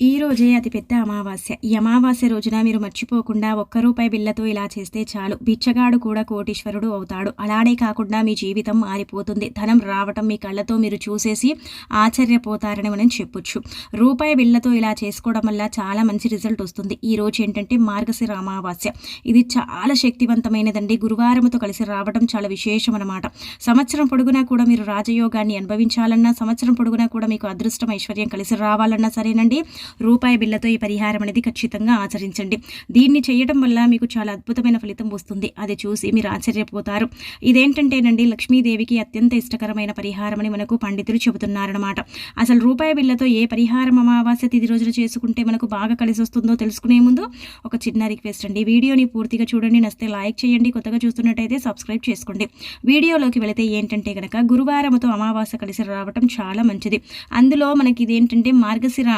ఈ రోజే అతిపెద్ద అమావాస్య. ఈ అమావాస్య రోజున మీరు మర్చిపోకుండా ఒక్క రూపాయి బిల్లతో ఇలా చేస్తే చాలు. బిచ్చగాడు కూడా కోటీశ్వరుడు అవుతాడు. అలానే కాకుండా మీ జీవితం మారిపోతుంది. ధనం రావటం మీ కళ్ళతో మీరు చూసేసి ఆశ్చర్యపోతారని మనం చెప్పొచ్చు. రూపాయి బిల్లతో ఇలా చేసుకోవడం వల్ల చాలా మంచి రిజల్ట్ వస్తుంది. ఈ రోజు ఏంటంటే మార్గశిర అమావాస్య. ఇది చాలా శక్తివంతమైనదండి. గురువారంతో కలిసి రావడం చాలా విశేషం అనమాట సంవత్సరం పొడుగునా కూడా మీరు రాజయోగాన్ని అనుభవించాలన్నా సంవత్సరం పొడుగునా కూడా మీకు అదృష్టం ఐశ్వర్యం కలిసి రావాలన్నా సరేనండి. రూపాయి బిల్లతో ఈ పరిహారం అనేది ఖచ్చితంగా ఆచరించండి. దీన్ని చేయడం వల్ల మీకు చాలా అద్భుతమైన ఫలితం వస్తుంది. అది చూసి మీరు ఆశ్చర్యపోతారు. ఇదేంటంటేనండి లక్ష్మీదేవికి అత్యంత ఇష్టకరమైన పరిహారం అని మనకు పండితులు చెబుతున్నారనమాట అసలు రూపాయి బిల్లతో ఏ పరిహారం అమావాస్య తిది రోజులు చేసుకుంటే మనకు బాగా కలిసి వస్తుందో తెలుసుకునే ముందు ఒక చిన్న రిక్వెస్ట్ అండి. వీడియోని పూర్తిగా చూడండి. నస్తే లైక్ చేయండి. కొత్తగా చూస్తున్నట్టయితే సబ్స్క్రైబ్ చేసుకోండి. వీడియోలోకి వెళితే ఏంటంటే కనుక గురువారముతో అమావాస్య కలిసి రావటం చాలా మంచిది. అందులో మనకి ఇదేంటంటే మార్గశిర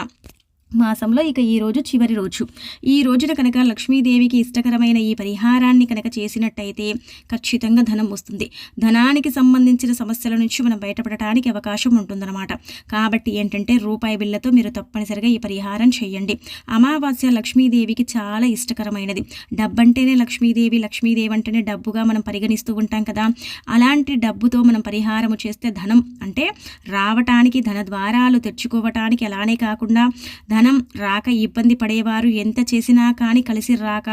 మాసంలో ఇక ఈ రోజు చివరి రోజు. ఈ రోజున కనుక లక్ష్మీదేవికి ఇష్టకరమైన ఈ పరిహారాన్ని కనుక చేసినట్టయితే ఖచ్చితంగా ధనం వస్తుంది. ధనానికి సంబంధించిన సమస్యల నుంచి మనం బయటపడటానికి అవకాశం ఉంటుందన్నమాట. కాబట్టి ఏంటంటే రూపాయి బిళ్ళతో మీరు తప్పనిసరిగా ఈ పరిహారం చేయండి. అమావాస్య లక్ష్మీదేవికి చాలా ఇష్టకరమైనది. డబ్బంటేనే లక్ష్మీదేవి లక్ష్మీదేవి అంటేనే డబ్బుగా మనం పరిగణిస్తూ ఉంటాం కదా. అలాంటి డబ్బుతో మనం పరిహారము చేస్తే ధనం అంటే రావటానికి ధన ద్వారాలు తెచ్చుకోవటానికి అలానే కాకుండా ధనం రాక ఇబ్బంది పడేవారు ఎంత చేసినా కానీ కలిసి రాక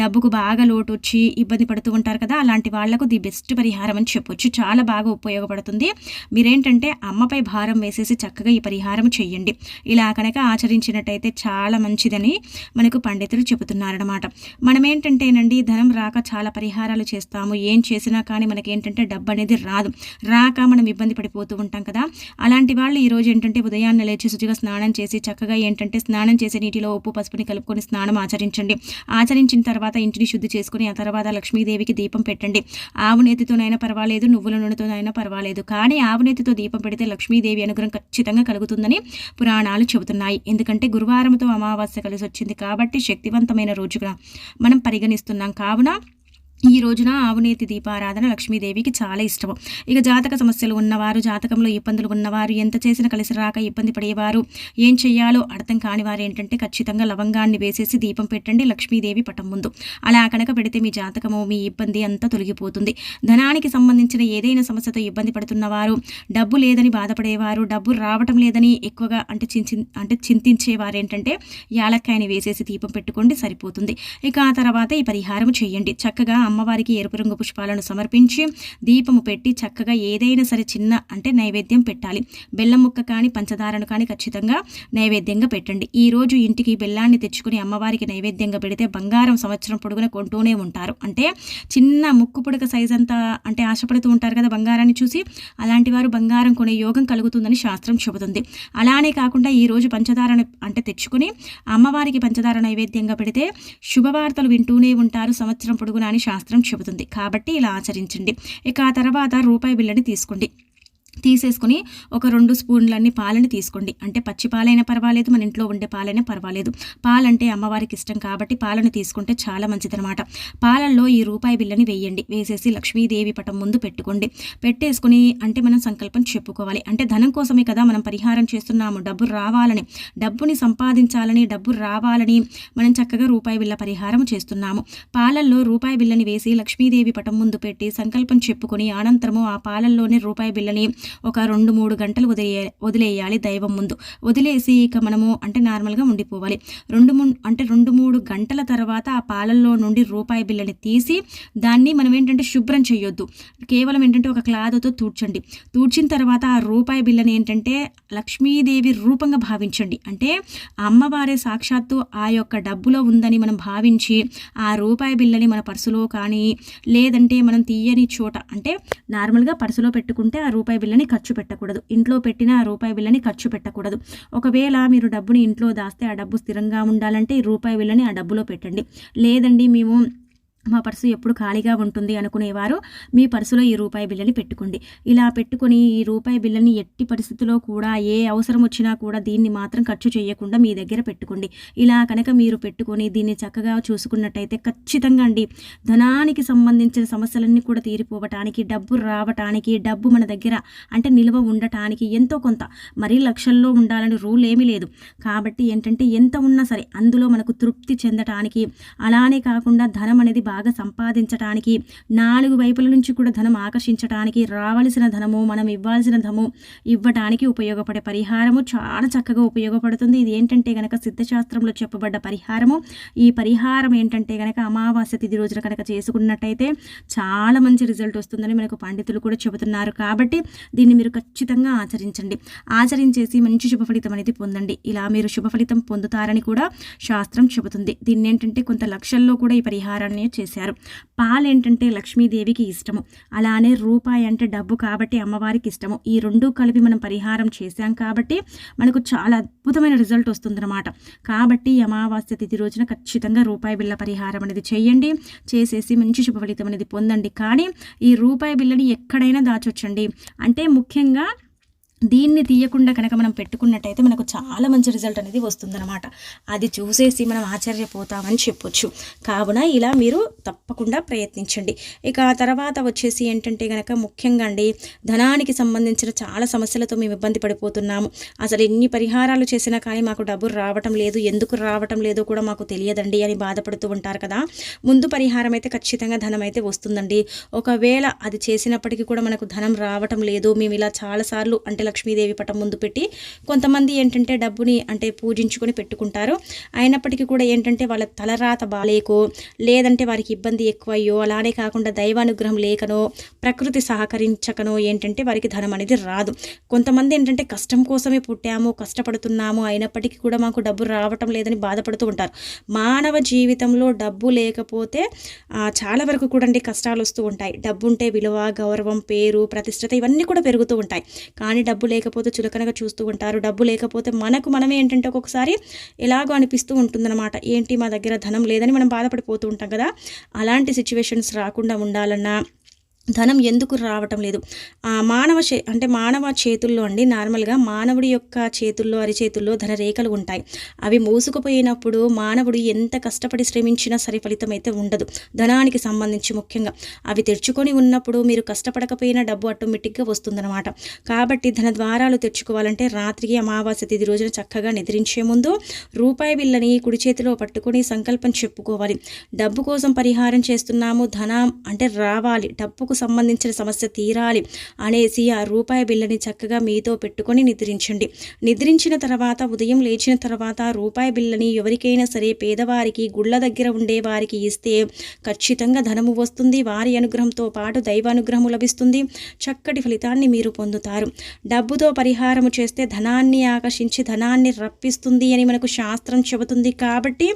డబ్బుకు బాగా లోటు వచ్చి ఇబ్బంది పడుతూ ఉంటారు కదా అలాంటి వాళ్ళకు ది బెస్ట్ పరిహారం అని చెప్పొచ్చు. చాలా బాగా ఉపయోగపడుతుంది. మీరేంటంటే అమ్మపై భారం వేసేసి చక్కగా ఈ పరిహారం చెయ్యండి. ఇలా కనుక ఆచరించినట్టయితే చాలా మంచిదని మనకు పండితులు చెబుతున్నారనమాట మనం ఏంటంటేనండి ధనం రాక చాలా పరిహారాలు చేస్తాము. ఏం చేసినా కానీ మనకేంటంటే డబ్బు అనేది రాదు. రాక మనం ఇబ్బంది పడిపోతూ ఉంటాం కదా. అలాంటి వాళ్ళు ఈరోజు ఏంటంటే ఉదయాన్నే లేచి శుచిగా స్నానం చేసి చక్కగా ఏంటంటే ఏంటంటే స్నానం చేసే నీటిలో ఉప్పు పసుపుని కలుపుకొని స్నానం ఆచరించండి. ఆచరించిన తర్వాత ఇంటిని శుద్ధి చేసుకుని ఆ తర్వాత లక్ష్మీదేవికి దీపం పెట్టండి. ఆవు నేతితోనైనా పర్వాలేదు నువ్వుల నూనెతోనైనా పర్వాలేదు. కానీ ఆవు నేతితో దీపం పెడితే లక్ష్మీదేవి అనుగ్రహం ఖచ్చితంగా కలుగుతుందని పురాణాలు చెబుతున్నాయి. ఎందుకంటే గురువారంతో అమావాస్య కలిసి వచ్చింది కాబట్టి శక్తివంతమైన రోజుగా మనం పరిగణిస్తున్నాం. కావున ఈ రోజున ఆవునేతి దీపారాధన లక్ష్మీదేవికి చాలా ఇష్టం ఇక జాతక సమస్యలు ఉన్నవారు జాతకంలో ఇబ్బందులు ఉన్నవారు ఎంత చేసిన కలిసి రాక ఇబ్బంది పడేవారు ఏం చెయ్యాలో అర్థం కాని వారు ఏంటంటే ఖచ్చితంగా లవంగాన్ని వేసేసి దీపం పెట్టండి లక్ష్మీదేవి పటం ముందు. అలా కనుక పెడితే మీ జాతకము మీ ఇబ్బంది అంతా తొలగిపోతుంది. ధనానికి సంబంధించిన ఏదైనా సమస్యతో ఇబ్బంది పడుతున్నవారు డబ్బు లేదని బాధపడేవారు డబ్బు రావటం లేదని ఎక్కువగా అంటే చించి అంటే చింతించేవారు ఏంటంటే యాలక్కాయని వేసేసి దీపం పెట్టుకోండి సరిపోతుంది. ఇక ఆ తర్వాత ఈ పరిహారం చేయండి. చక్కగా అమ్మవారికి ఎరుపు రంగు పుష్పాలను సమర్పించి దీపము పెట్టి చక్కగా ఏదైనా సరే చిన్న అంటే నైవేద్యం పెట్టాలి. బెల్లం ముక్క కానీ పంచదారను కానీ ఖచ్చితంగా నైవేద్యంగా పెట్టండి. ఈ రోజు ఇంటికి బెల్లాన్ని తెచ్చుకుని అమ్మవారికి నైవేద్యంగా పెడితే బంగారం సంవత్సరం పొడుగున కొంటూనే ఉంటారు. అంటే చిన్న ముక్కు పుడక సైజ్ అంతా అంటే ఆశపడుతూ ఉంటారు కదా బంగారాన్ని చూసి. అలాంటి వారు బంగారం కొనే యోగం కలుగుతుందని శాస్త్రం చెబుతుంది. అలానే కాకుండా ఈ రోజు పంచదారను అంటే తెచ్చుకుని అమ్మవారికి పంచదార నైవేద్యంగా పెడితే శుభవార్తలు వింటూనే ఉంటారు సంవత్సరం పొడుగున అని శాస్త్రం శాస్త్రం చెబుతుంది. కాబట్టి ఇలా ఆచరించండి. ఇక ఆ తర్వాత రూపాయి బిల్లని తీసుకోండి. తీసేసుకుని ఒక రెండు స్పూన్లన్నీ పాలని తీసుకోండి. అంటే పచ్చి పాలైనా పర్వాలేదు మన ఇంట్లో ఉండే పాలైనా పర్వాలేదు. పాలంటే అమ్మవారికి ఇష్టం కాబట్టి పాలను తీసుకుంటే చాలా మంచిదనమాట పాలల్లో ఈ రూపాయి బిల్లని వేయండి. వేసేసి లక్ష్మీదేవి పటం ముందు పెట్టుకోండి. పెట్టేసుకుని అంటే మనం సంకల్పం చెప్పుకోవాలి. అంటే ధనం కోసమే కదా మనం పరిహారం చేస్తున్నాము. డబ్బు రావాలని డబ్బుని సంపాదించాలని డబ్బు రావాలని మనం చక్కగా రూపాయి బిల్ల పరిహారం చేస్తున్నాము. పాలల్లో రూపాయి బిల్లని వేసి లక్ష్మీదేవి పటం ముందు పెట్టి సంకల్పం చెప్పుకొని అనంతరము ఆ పాలల్లోనే రూపాయి బిల్లని ఒక రెండు మూడు గంటలు వదిలే వదిలేయాలి దైవం ముందు. వదిలేసి ఇక మనము అంటే నార్మల్గా ఉండిపోవాలి. రెండు అంటే రెండు మూడు గంటల తర్వాత ఆ పాలల్లో నుండి రూపాయి బిల్లని తీసి దాన్ని మనం ఏంటంటే శుభ్రం చేయొద్దు. కేవలం ఏంటంటే ఒక క్లాత్తో తూడ్చండి. తూడ్చిన తర్వాత ఆ రూపాయి బిల్లని ఏంటంటే లక్ష్మీదేవి రూపంగా భావించండి. అంటే అమ్మవారే సాక్షాత్తు ఆ యొక్క డబ్బులో ఉందని మనం భావించి ఆ రూపాయి బిల్లని మన పర్సులో కానీ లేదంటే మనం తీయని చోట అంటే నార్మల్గా పర్సులో పెట్టుకుంటే ఆ రూపాయి బిల్లని ఖర్చు పెట్టకూడదు. ఇంట్లో పెట్టిన రూపాయి బిల్లని ఖర్చు పెట్టకూడదు. ఒకవేళ మీరు డబ్బుని ఇంట్లో దాస్తే ఆ డబ్బు స్థిరంగా ఉండాలంటే ఈ రూపాయి బిల్లని ఆ డబ్బులో పెట్టండి. లేదండి మేము మా పర్సు ఎప్పుడు ఖాళీగా ఉంటుంది అనుకునేవారు మీ పర్సులో ఈ రూపాయి బిల్లని పెట్టుకోండి. ఇలా పెట్టుకొని ఈ రూపాయి బిల్లని ఎట్టి పరిస్థితిలో కూడా ఏ అవసరం వచ్చినా కూడా దీన్ని మాత్రం ఖర్చు చేయకుండా మీ దగ్గర పెట్టుకోండి. ఇలా కనుక మీరు పెట్టుకొని దీన్ని చక్కగా చూసుకున్నట్టయితే ఖచ్చితంగా అండి ధనానికి సంబంధించిన సమస్యలన్నీ కూడా తీరిపోవటానికి డబ్బు రావటానికి డబ్బు మన దగ్గర అంటే నిల్వ ఉండటానికి ఎంతో కొంత మరీ లక్షల్లో ఉండాలని రూల్ ఏమీ లేదు. కాబట్టి ఏంటంటే ఎంత ఉన్నా సరే అందులో మనకు తృప్తి చెందటానికి అలానే కాకుండా ధనం అనేది బాగా సంపాదించడానికి నాలుగు వైపుల నుంచి కూడా ధనం ఆకర్షించడానికి రావలసిన ధనము మనం ఇవ్వాల్సిన ధనము ఇవ్వటానికి ఉపయోగపడే పరిహారము చాలా చక్కగా ఉపయోగపడుతుంది. ఇది ఏంటంటే కనుక సిద్ధశాస్త్రంలో చెప్పబడ్డ పరిహారము. ఈ పరిహారం ఏంటంటే కనుక అమావాస్య తిథి రోజున కనుక చేసుకున్నట్టయితే చాలా మంచి రిజల్ట్ వస్తుందని మనకు పండితులు కూడా చెబుతున్నారు. కాబట్టి దీన్ని మీరు ఖచ్చితంగా ఆచరించండి. ఆచరించేసి మంచి శుభ ఫలితం అనేది పొందండి. ఇలా మీరు శుభ ఫలితం పొందుతారని కూడా శాస్త్రం చెబుతుంది. దీన్ని ఏంటంటే కొంత లక్షల్లో కూడా ఈ పరిహారాన్ని చేశారు. పాలు ఏంటంటే లక్ష్మీదేవికి ఇష్టము. అలానే రూపాయి అంటే డబ్బు కాబట్టి అమ్మవారికి ఇష్టము. ఈ రెండు కలిపి మనం పరిహారం చేశాం కాబట్టి మనకు చాలా అద్భుతమైన రిజల్ట్ వస్తుందన్నమాట. కాబట్టి అమావాస్య తిథి రోజున ఖచ్చితంగా రూపాయి బిళ్ళ పరిహారం అనేది చేయండి. చేసేసి మంచి శుభ ఫలితం అనేది పొందండి. కానీ ఈ రూపాయి బిళ్ళని ఎక్కడైనా దాచొచ్చండి. అంటే ముఖ్యంగా దీన్ని తీయకుండా కనుక మనం పెట్టుకున్నట్టయితే మనకు చాలా మంచి రిజల్ట్ అనేది వస్తుందన్నమాట. అది చూసేసి మనం ఆశ్చర్యపోతామని చెప్పొచ్చు. కావున ఇలా మీరు తప్పకుండా ప్రయత్నించండి. ఇక తర్వాత వచ్చేసి ఏంటంటే కనుక ముఖ్యంగా అండి ధనానికి సంబంధించిన చాలా సమస్యలతో మేము ఇబ్బంది పడిపోతున్నాము. అసలు ఎన్ని పరిహారాలు చేసినా కానీ మాకు డబ్బులు రావటం లేదు ఎందుకు రావటం లేదో కూడా మాకు తెలియదండి అని బాధపడుతూ ఉంటారు కదా. ముందు పరిహారం అయితే ఖచ్చితంగా ధనం అయితే వస్తుందండి. ఒకవేళ అది చేసినప్పటికీ కూడా మనకు ధనం రావటం లేదు. మేము ఇలా చాలాసార్లు అంటే లక్ష్మీదేవి పటం ముందు పెట్టి కొంతమంది ఏంటంటే డబ్బుని అంటే పూజించుకొని పెట్టుకుంటారు. అయినప్పటికీ కూడా ఏంటంటే వాళ్ళ తలరాత బాలేకో లేదంటే వారికి ఇబ్బంది ఎక్కువయ్యో అలానే కాకుండా దైవానుగ్రహం లేకనో ప్రకృతి సహకరించకనో ఏంటంటే వారికి ధనం అనేది రాదు. కొంతమంది ఏంటంటే కష్టం కోసమే పుట్టాము కష్టపడుతున్నాము అయినప్పటికీ కూడా మాకు డబ్బు రావటం లేదని బాధపడుతూ ఉంటారు. మానవ జీవితంలో డబ్బు లేకపోతే చాలా వరకు కూడా అండి కష్టాలు వస్తూ ఉంటాయి. డబ్బు ఉంటే విలువ గౌరవం పేరు ప్రతిష్టత ఇవన్నీ కూడా పెరుగుతూ ఉంటాయి. కానీ డబ్బు డబ్బు లేకపోతే చులకనగా చూస్తూ ఉంటారు. డబ్బు లేకపోతే మనకు మనం ఏంటంటే ఒక్కొక్కసారి ఎలాగో అనిపిస్తూ ఉంటుందన్నమాట. ఏంటి మా దగ్గర ధనం లేదని మనం బాధపడిపోతూ ఉంటాం కదా. అలాంటి సిచ్యువేషన్స్ రాకుండా ఉండాలన్నా ధనం ఎందుకు రావటం లేదు. మానవ చే అంటే మానవ చేతుల్లో అండి నార్మల్గా మానవుడి యొక్క చేతుల్లో అరిచేతుల్లో ధన రేఖలు ఉంటాయి. అవి మోసుకుపోయినప్పుడు మానవుడు ఎంత కష్టపడి శ్రమించినా సరే ఫలితం అయితే ఉండదు. ధనానికి సంబంధించి ముఖ్యంగా. అవి తెరుచుకొని ఉన్నప్పుడు మీరు కష్టపడకపోయినా డబ్బు ఆటోమేటిక్గా వస్తుందన్నమాట. కాబట్టి ధన ద్వారాలు తెచ్చుకోవాలంటే రాత్రికి అమావాస్య తిది రోజున చక్కగా నిద్రించే ముందు రూపాయి బిల్లని కుడి చేతిలో పట్టుకొని సంకల్పం చెప్పుకోవాలి. డబ్బు కోసం పరిహారం చేస్తున్నాము ధనం అంటే రావాలి. డబ్బు డబ్బుకు సంబంధించిన సమస్య తీరాలి అనేసి ఆ రూపాయి బిల్లని చక్కగా మీతో పెట్టుకొని నిద్రించండి. నిద్రించిన తర్వాత ఉదయం లేచిన తర్వాత రూపాయి బిల్లని ఎవరికైనా సరే పేదవారికి గుళ్ళ దగ్గర ఉండే వారికి ఇస్తే ఖచ్చితంగా ధనము వస్తుంది వారి అనుగ్రహంతో పాటు దైవానుగ్రహము లభిస్తుంది చక్కటి ఫలితాన్ని మీరు పొందుతారు. డబ్బుతో పరిహారము చేస్తే ధనాన్ని ఆకర్షించి ధనాన్ని రప్పిస్తుంది అని మనకు శాస్త్రం చెబుతుంది కాబట్టి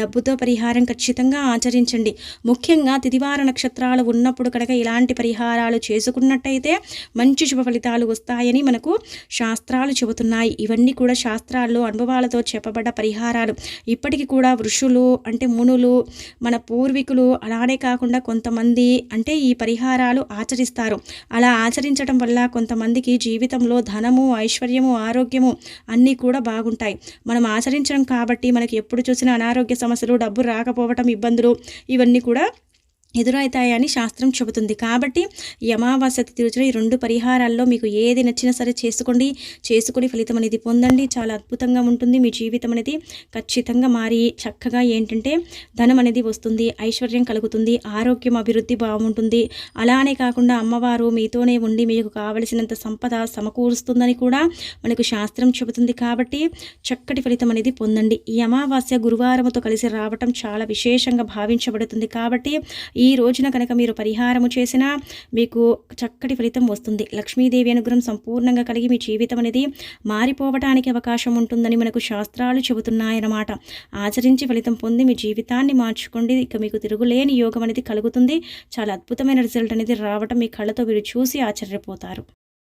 డబ్బుతో పరిహారం ఖచ్చితంగా ఆచరించండి. ముఖ్యంగా తిదివార నక్షత్రాలు ఉన్నప్పుడు కనుక ఇలాంటి ఇలాంటి పరిహారాలు చేసుకున్నట్టయితే మంచి శుభ ఫలితాలు వస్తాయని మనకు శాస్త్రాలు చెబుతున్నాయి. ఇవన్నీ కూడా శాస్త్రాల్లో అనుభవాలతో చెప్పబడ్డ పరిహారాలు. ఇప్పటికీ కూడా ఋషులు అంటే మునులు మన పూర్వీకులు అలానే కాకుండా కొంతమంది అంటే ఈ పరిహారాలు ఆచరిస్తారు. అలా ఆచరించడం వల్ల కొంతమందికి జీవితంలో ధనము ఐశ్వర్యము ఆరోగ్యము అన్నీ కూడా బాగుంటాయి. మనం ఆచరించడం కాబట్టి మనకి ఎప్పుడు చూసినా అనారోగ్య సమస్యలు డబ్బు రాకపోవటం ఇబ్బందులు ఇవన్నీ కూడా ఎదురవుతాయని శాస్త్రం చెబుతుంది. కాబట్టి ఈ అమావాస్య ఈ రెండు పరిహారాల్లో మీకు ఏది నచ్చినా సరే చేసుకోండి. చేసుకుని ఫలితం అనేది పొందండి. చాలా అద్భుతంగా ఉంటుంది. మీ జీవితం అనేది ఖచ్చితంగా మారి చక్కగా ఏంటంటే ధనం అనేది వస్తుంది. ఐశ్వర్యం కలుగుతుంది. ఆరోగ్యం అభివృద్ధి బాగుంటుంది. అలానే కాకుండా అమ్మవారు మీతోనే ఉండి మీకు కావలసినంత సంపద సమకూరుస్తుందని కూడా మనకు శాస్త్రం చెబుతుంది. కాబట్టి చక్కటి ఫలితం అనేది పొందండి. ఈ అమావాస్య గురువారంతో కలిసి రావటం చాలా విశేషంగా భావించబడుతుంది. కాబట్టి ఈ రోజున కనుక మీరు పరిహారము చేసినా మీకు చక్కటి ఫలితం వస్తుంది. లక్ష్మీదేవి అనుగ్రహం సంపూర్ణంగా కలిగి మీ జీవితం అనేది మారిపోవటానికి అవకాశం ఉంటుందని మనకు శాస్త్రాలు చెబుతున్నాయన్నమాట. ఆచరించి ఫలితం పొంది మీ జీవితాన్ని మార్చుకోండి. ఇక మీకు తిరుగులేని యోగం అనేది కలుగుతుంది. చాలా అద్భుతమైన రిజల్ట్ అనేది రావటం మీ కళ్ళతో మీరు చూసి ఆశ్చర్యపోతారు.